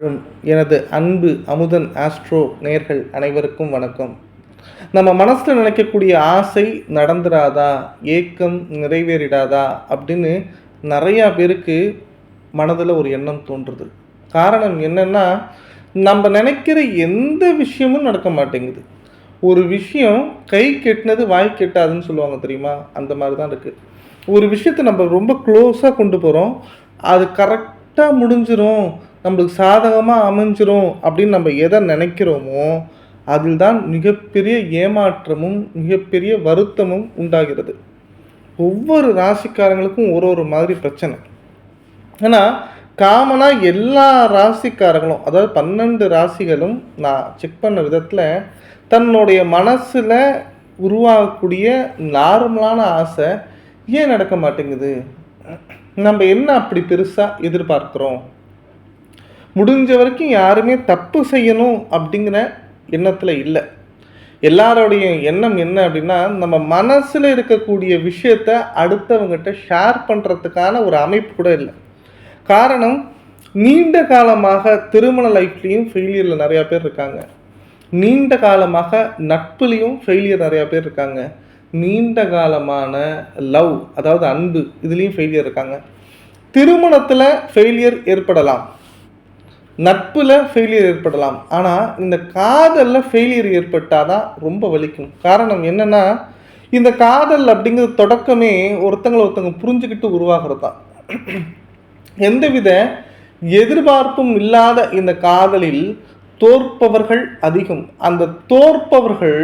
எனது அன்பு அமுதன் ஆஸ்ட்ரோ நேர்கள் அனைவருக்கும் வணக்கம். நம்ம மனசில் நினைக்கக்கூடிய ஆசை நடந்துடாதா ஏக்கம் நிறைவேறிடாதா? அப்படின்னு நிறையா பேருக்கு மனதில் ஒரு எண்ணம் தோன்றுது. காரணம் என்னென்னா நம்ம நினைக்கிற எந்த விஷயமும் நடக்க மாட்டேங்குது. ஒரு விஷயம் கை கெட்டினது வாய் கெட்டாதுன்னு சொல்லுவாங்க தெரியுமா? அந்த மாதிரி தான் இருக்குது ஒரு விஷயத்தை நம்ம ரொம்ப க்ளோஸாக கொண்டு போகிறோம் அது கரெக்டாக முடிஞ்சிடும் நம்மளுக்கு சாதகமாக அமைஞ்சிரும் அப்படின்னு நம்ம எதை நினைக்கிறோமோ அதில் தான் மிகப்பெரிய ஏமாற்றமும் மிகப்பெரிய வருத்தமும் உண்டாகிறது. ஒவ்வொரு ராசிக்காரங்களுக்கும் ஒரு ஒரு மாதிரி பிரச்சனை. ஏன்னா காமனாக எல்லா ராசிக்காரங்களும் அதாவது பன்னெண்டு ராசிகளும் நான் செக் பண்ண விதத்தில் தன்னுடைய மனசில் உருவாகக்கூடிய நார்மலான ஆசை ஏன் நடக்க மாட்டேங்குது? நம்ம என்ன அப்படி பெருசாக எதிர்பார்க்குறோம்? முடிஞ்ச வரைக்கும் யாருமே தப்பு செய்யணும் அப்படிங்கிற எண்ணத்தில் இல்லை. எல்லாரோடைய எண்ணம் என்ன அப்படின்னா நம்ம மனசில் இருக்கக்கூடிய விஷயத்த அடுத்தவங்ககிட்ட ஷேர் பண்ணுறதுக்கான ஒரு அமைப்பு கூட இல்லை. காரணம் நீண்ட காலமாக திருமண லைஃப்லேயும் ஃபெயிலியரில் நிறையா பேர் இருக்காங்க. நீண்ட காலமாக நட்புலேயும் ஃபெயிலியர் நிறையா பேர் இருக்காங்க. நீண்ட காலமான லவ் அதாவது அன்பு இதுலேயும் ஃபெயிலியர் இருக்காங்க. திருமணத்தில் ஃபெயிலியர் ஏற்படலாம். நட்பில் ஃபெயிலியர் ஏற்படலாம். ஆனால் இந்த காதலில் ஃபெயிலியர் ஏற்பட்டால் தான் ரொம்ப வலிக்கும். காரணம் என்னென்னா இந்த காதல் அப்படிங்கிறது தொடக்கமே ஒருத்தங்களை ஒருத்தங்க புரிஞ்சுக்கிட்டு உருவாகிறது தான் எந்தவித எதிர்பார்ப்பும் இல்லாத இந்த காதலில் தோற்பவர்கள் அதிகம். அந்த தோற்பவர்கள்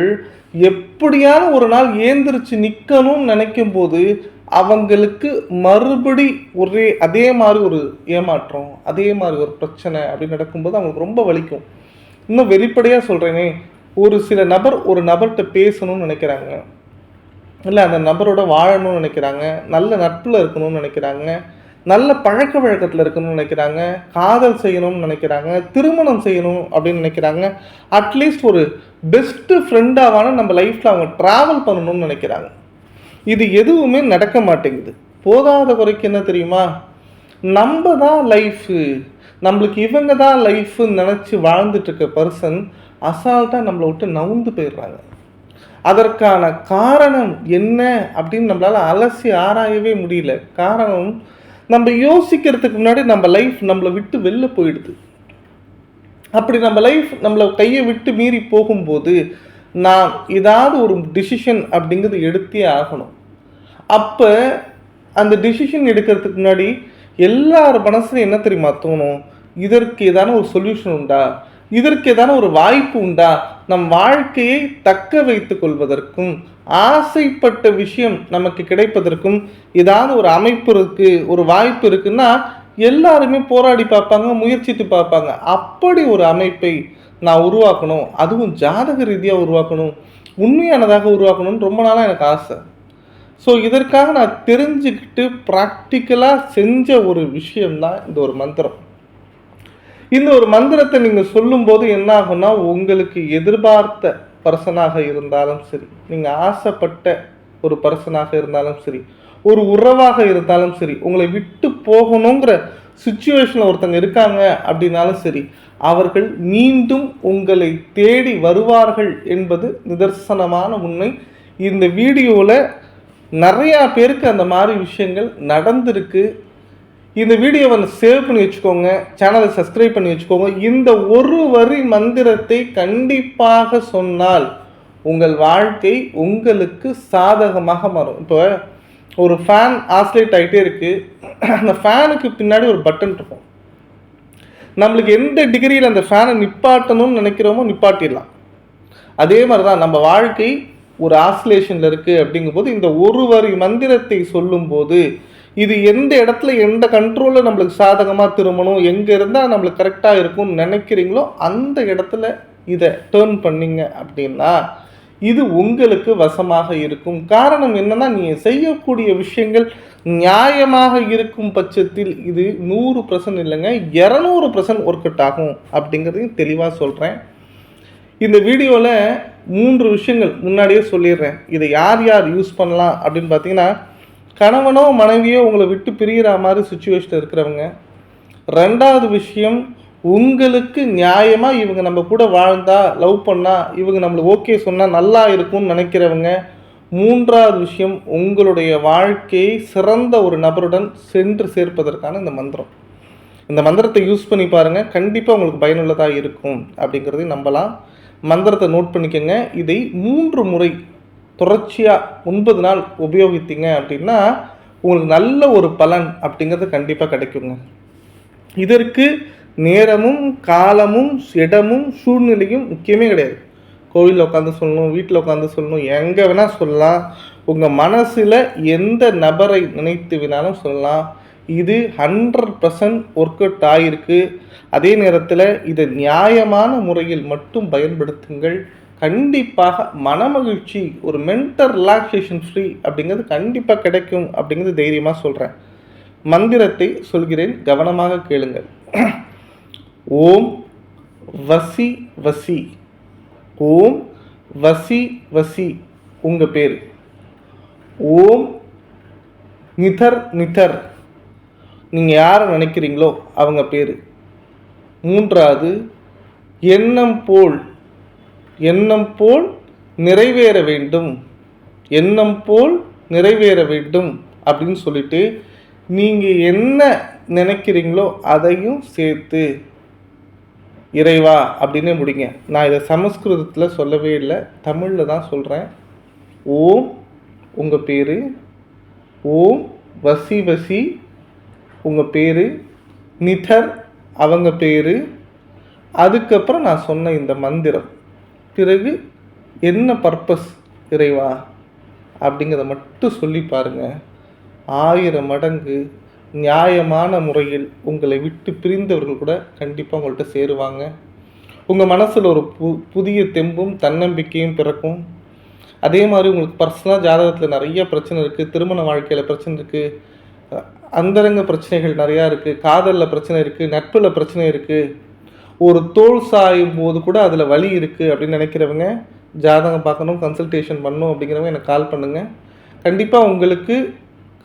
எப்படியான ஒரு நாள் ஏந்திரிச்சு நிற்கணும்னு நினைக்கும் போது அவங்களுக்கு மறுபடி ஒரே அதே மாதிரி ஒரு ஏமாற்றம் அதே மாதிரி ஒரு பிரச்சனை அப்படி நடக்கும்போது அவங்களுக்கு ரொம்ப வலிக்கும். இன்னும் வெளிப்படையாக சொல்கிறேனே ஒரு சில நபர் ஒரு நபர்கிட்ட பேசணும்னு நினைக்கிறாங்க. இல்லை அந்த நபரோட வாழணும்னு நினைக்கிறாங்க. நல்ல நட்பில் இருக்கணும்னு நினைக்கிறாங்க. நல்ல பழக்க வழக்கத்தில் இருக்கணும்னு நினைக்கிறாங்க. காதல் செய்யணும்னு நினைக்கிறாங்க. திருமணம் செய்யணும் அப்படின்னு நினைக்கிறாங்க. அட்லீஸ்ட் ஒரு பெஸ்ட்டு ஃப்ரெண்டாவான நம்ம லைஃப்பில் அவங்க ட்ராவல் பண்ணணும்னு நினைக்கிறாங்க. இது எதுவுமே நடக்க மாட்டேங்குது. போதாத குறைக்கு என்ன தெரியுமா? நம்ம தான் லைஃபு நம்மளுக்கு இவங்க தான் லைஃப்னு நினச்சி வாழ்ந்துட்டுருக்க பர்சன் அசால்ட்டாக நம்மளை விட்டு நவுந்து போயிடுறாங்க. அதற்கான காரணம் என்ன அப்படின்னு நம்மளால் அலசி ஆராயவே முடியல. காரணம் நம்ம யோசிக்கிறதுக்கு முன்னாடி நம்ம லைஃப் நம்மளை விட்டு வெளில போயிடுது. அப்படி நம்ம லைஃப் நம்மளை கையை விட்டு மீறி போகும்போது நான் ஏதாவது ஒரு டிசிஷன் அப்படிங்கிறது எடுத்தே ஆகணும். அப்போ அந்த டிசிஷன் எடுக்கிறதுக்கு முன்னாடி எல்லார் மனசுலையும் என்ன தெரியுமா தோணும்? இதற்கு ஏதான ஒரு சொல்யூஷன் உண்டா? இதற்கு ஏதான ஒரு வாய்ப்பு உண்டா? நம் வாழ்க்கையை தக்க வைத்து கொள்வதற்கும் ஆசைப்பட்ட விஷயம் நமக்கு கிடைப்பதற்கும் ஏதாவது ஒரு அமைப்பு இருக்கு ஒரு வாய்ப்பு இருக்குன்னா எல்லாருமே போராடி பார்ப்பாங்க முயற்சித்து பார்ப்பாங்க. அப்படி ஒரு அமைப்பை நான் உருவாக்கணும். அதுவும் ஜாதக ரீதியாக உருவாக்கணும். உண்மையானதாக உருவாக்கணும்னு ரொம்ப நாளாக எனக்கு ஆசை. ஸோ இதற்காக நான் தெரிஞ்சுக்கிட்டு ப்ராக்டிக்கலாக செஞ்ச ஒரு விஷயம்தான் இந்த ஒரு மந்திரம். இந்த ஒரு மந்திரத்தை நீங்கள் சொல்லும்போது என்ன ஆகும்னா உங்களுக்கு எதிர்பார்த்த பர்சனாக இருந்தாலும் சரி நீங்கள் ஆசைப்பட்ட ஒரு பர்சனாக இருந்தாலும் சரி ஒரு உறவாக இருந்தாலும் சரி உங்களை விட்டு போகணுங்கிற சுச்சுவேஷனில் ஒருத்தங்க இருக்காங்க அப்படின்னாலும் சரி அவர்கள் மீண்டும் உங்களை தேடி வருவார்கள் என்பது நிதர்சனமான உண்மை. இந்த வீடியோவில் நிறையா பேருக்கு அந்த மாதிரி விஷயங்கள் நடந்திருக்கு. இந்த வீடியோவை சேவ் பண்ணி வச்சுக்கோங்க. சேனலை சப்ஸ்கிரைப் பண்ணி வச்சுக்கோங்க. இந்த ஒரு வரி மந்திரத்தை கண்டிப்பாக சொன்னால் உங்கள் வாழ்க்கை உங்களுக்கு சாதகமாக மாறும். இப்போ ஒரு ஃபேன் ஆஸ்லேட் ஆகிட்டே இருக்குது அந்த ஃபேனுக்கு பின்னாடி ஒரு பட்டன் இருக்கும். நம்மளுக்கு எந்த டிகிரியில் அந்த ஃபேனை நிப்பாட்டணும்னு நினைக்கிறோமோ நிப்பாட்டிடலாம். அதே மாதிரி தான் நம்ம வாழ்க்கை ஒரு ஆசிலேஷனில் இருக்குது அப்படிங்கும்போது இந்த ஒரு வரி மந்திரத்தை சொல்லும்போது இது எந்த இடத்துல எந்த கண்ட்ரோலில் நம்மளுக்கு சாதகமாக திரும்பணும் எங்கே இருந்தால் நம்மளுக்கு கரெக்டாக இருக்கும்னு நினைக்கிறீங்களோ அந்த இடத்துல இதை டேர்ன் பண்ணீங்க அப்படின்னா இது உங்களுக்கு வசமாக இருக்கும். காரணம் என்னன்னா நீங்கள் செய்யக்கூடிய விஷயங்கள் நியாயமாக இருக்கும் பட்சத்தில் இது நூறு பர்சன்ட் இல்லைங்க இரநூறு பர்சன்ட் ஒர்க் அவுட் ஆகும் அப்படிங்கிறதையும் தெளிவாக சொல்கிறேன் இந்த வீடியோவில் மூன்று விஷயங்கள் முன்னாடியே சொல்லிடுறேன். இதை யார் யார் யூஸ் பண்ணலாம் அப்படின்னு பார்த்தீங்கன்னா கணவனோ மனைவியோ உங்களை விட்டு பிரிகிற மாதிரி சுச்சுவேஷன் இருக்கிறவங்க. ரெண்டாவது விஷயம் உங்களுக்கு நியாயமாக இவங்க நம்ம கூட வாழ்ந்தா லவ் பண்ணால் இவங்க நம்மளை ஓகே சொன்னால் நல்லா இருக்கும்னு நினைக்கிறவங்க. மூன்றாவது விஷயம் உங்களுடைய வாழ்க்கையை சிறந்த ஒரு நபருடன் சென்று சேர்ப்பதற்கான இந்த மந்திரம். இந்த மந்திரத்தை யூஸ் பண்ணி பாருங்கள் கண்டிப்பாக உங்களுக்கு பயனுள்ளதாக இருக்கும் அப்படிங்கிறதையும் நம்பலாம். மந்திரத்தை நோட் பண்ணிக்கோங்க. இதை மூன்று முறை தொடர்ச்சியாக ஒன்பது நாள் உபயோகித்தீங்க அப்படின்னா உங்களுக்கு நல்ல ஒரு பலன் அப்படிங்கிறது கண்டிப்பாக கிடைக்குங்க. இதற்கு நேரமும் காலமும் இடமும் சூழ்நிலையும் முக்கியமே கிடையாது. கோவிலில் உட்காந்து சொல்லணும் வீட்டில் உட்காந்து சொல்லணும் எங்கே வேணால் சொல்லலாம். உங்கள் மனசில் எந்த நபரை நினைத்து வேணாலும் சொல்லலாம். இது ஹண்ட்ரட் பர்சன்ட் ஒர்க் அவுட் ஆகிருக்கு அதே நேரத்தில் இதை நியாயமான முறையில் மட்டும் பயன்படுத்துங்கள். கண்டிப்பாக மனமகிழ்ச்சி ஒரு மென்டல் ரிலாக்ஸேஷன் ஃப்ரீ அப்படிங்கிறது கண்டிப்பாக கிடைக்கும் அப்படிங்கிறது தைரியமாக சொல்கிறேன் மந்திரத்தை சொல்கிறேன் கவனமாக கேளுங்கள். ஓம் வசி வசி. ஓம் வசி வசி. உங்கள் பேர்? ஓம் நிதர் நிதர். நீங்கள் யாரை நினைக்கிறீங்களோ அவங்க பேர். மூன்றாவது எண்ணம் போல் எண்ணம் போல் நிறைவேற வேண்டும். எண்ணம் போல் நிறைவேற வேண்டும் அப்படின்னு சொல்லிட்டு நீங்கள் என்ன நினைக்கிறீங்களோ அதையும் சேர்த்து. இறைவா அப்படின்னு முடிங்க. நான் இதை சமஸ்கிருதத்தில் சொல்லவே இல்லை. தமிழில் தான் சொல்கிறேன் ஓம் உங்கள் பேர். ஓம் வசி வசி உங்கள் பேர் நிதர் அவங்க பேர். அதுக்கப்புறம் நான் சொன்ன இந்த மந்திரம். பிறகு என்ன பர்பஸ் இறைவா? அப்படிங்கிறத மட்டும் சொல்லி பாருங்கள் ஆயிரம் மடங்கு நியாயமான முறையில் உங்களை விட்டு பிரிந்தவர்கள் கூட கண்டிப்பாக உங்கள்கிட்ட சேருவாங்க. உங்கள் மனசில் ஒரு பு புதிய தெம்பும் தன்னம்பிக்கையும் பிறக்கும். அதே மாதிரி உங்களுக்கு பர்சனலாக ஜாதகத்தில் நிறைய பிரச்சனை இருக்குது திருமண வாழ்க்கையில் பிரச்சனை இருக்குது அந்தரங்க பிரச்சனைகள் நிறையா இருக்குது காதலில் பிரச்சனை இருக்குது நட்பில் பிரச்சனை இருக்குது ஒரு தோல் சாயும் போது கூட அதில் வலி இருக்குது அப்படின்னு நினைக்கிறவங்க ஜாதகம் பார்க்கணும் கன்சல்டேஷன் பண்ணணும் அப்படிங்கிறவங்க எனக்கு கால் பண்ணுங்கள் கண்டிப்பாக உங்களுக்கு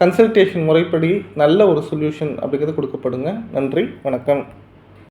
கன்சல்டேஷன் முறைப்படி நல்ல ஒரு சொல்யூஷன் அப்படிங்கிறது கொடுக்கப்படுங்க. நன்றி வணக்கம்.